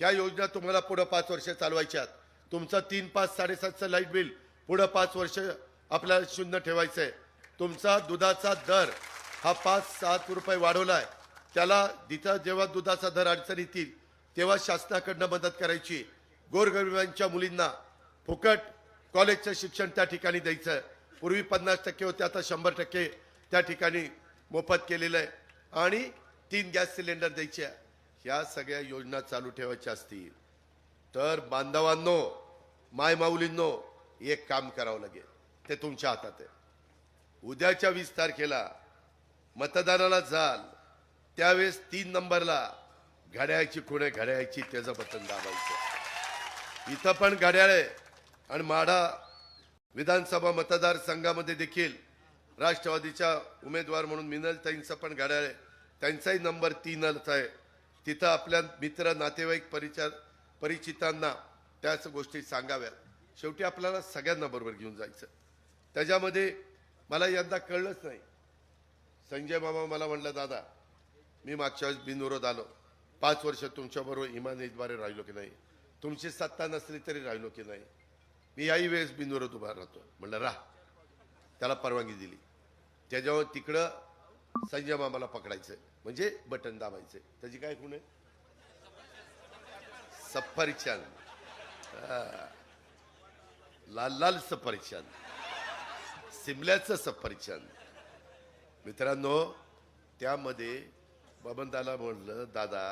ह्या योजना तुम्हाला पुढं पाच वर्ष चालवायच्यात. तुमचं तीन पाच साडेसातचं लाइट बिल पुढं पाच वर्ष आपल्याला शून्य ठेवायचं आहे तुमचा दुधाचा दर हा पाच सात रुपये वाढवला आहे त्याला जिथं जेव्हा दुधाचा दर अडचण येतील तेव्हा शासनाकडनं मदत करायची. गोरगरिबांच्या मुलींना फुकट कॉलेजचं शिक्षण त्या ठिकाणी द्यायचं पूर्वी पन्नास टक्के होते आता शंभर टक्के त्या ठिकाणी मोफत केलेलं आहे. आणि तीन गॅस सिलेंडर द्यायचे आहे. ह्या सगळ्या योजना चालू ठेवायच्या असतील तर बांधवांनो मायमाऊलींनो एक काम करावं लागेल. ते तुमच्या हातात आहे. उद्याच्या वीस तारखेला मतदानाला जाल त्यावेळेस तीन नंबरला घड्याळची खुणे घड्याळची त्याचं बटन दाबायचं. इथं पण घड्याळ आहे आणि माढा विधानसभा मतदारसंघामध्ये देखील राष्ट्रवादीच्या उमेदवार म्हणून मिनलताईंचं पण घड्याळ आहे. त्यांचाही नंबर तीनच आहे. तिथं आपल्या मित्र नातेवाईक परिचार परिचितांना त्याच गोष्टी सांगाव्यात. शेवटी आपल्याला सगळ्यांना बरोबर घेऊन जायचं. त्याच्यामध्ये मला यंदा कळलंच नाही. संजय मामा मला म्हणलं दादा मी मागच्या वेळेस बिनविरोध आलो. पाच वर्ष तुमच्याबरोबर इमानीद्वारे राहिलो की नाही? तुमची सत्ता नसली तरी राहिलो की नाही? मी याही वेळेस बिनविरोध उभा राहतो. म्हणलं राह. त्याला परवानगी दिली. त्याच्यामुळे तिकडं संजय मामाला पकडायचं म्हणजे बटन दाबायचं त्याची काय खूण आहे? सफरचंद. लाल लाल सफरचंद. सिमल्याचं सफरचंद. मित्रांनो त्यामध्ये बबनदाला म्हणलं दादा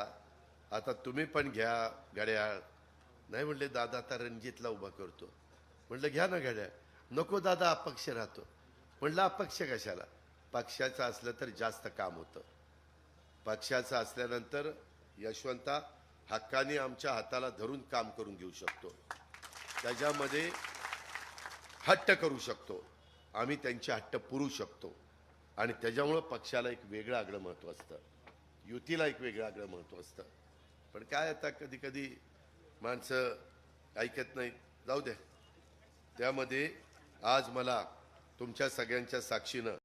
आता तुम्ही पण घ्या घड्याळ. नाही म्हणले दादा आता रणजितला उभा करतो. म्हणलं घ्या ना घड्याळ. नको दादा अपक्ष राहतो. म्हणलं अपक्ष कशाला? पक्षाचं असलं तर जास्त काम होतं. पक्षाचं असल्यानंतर यशवंता हक्काने आमच्या हाताला धरून काम करून घेऊ शकतो. त्याच्यामध्ये हट्ट करू शकतो. आम्ही त्यांचे हट्ट पुरू शकतो. आणि त्याच्यामुळं पक्षाला एक वेगळं आगळं महत्त्व असतं. युतीला एक वेगळं आगळं महत्त्व असतं. पण काय आता कधी कधी माणसं ऐकत नाहीत. जाऊ द्या त्यामध्ये आज मला तुमच्या सगळ्यांच्या साक्षीनं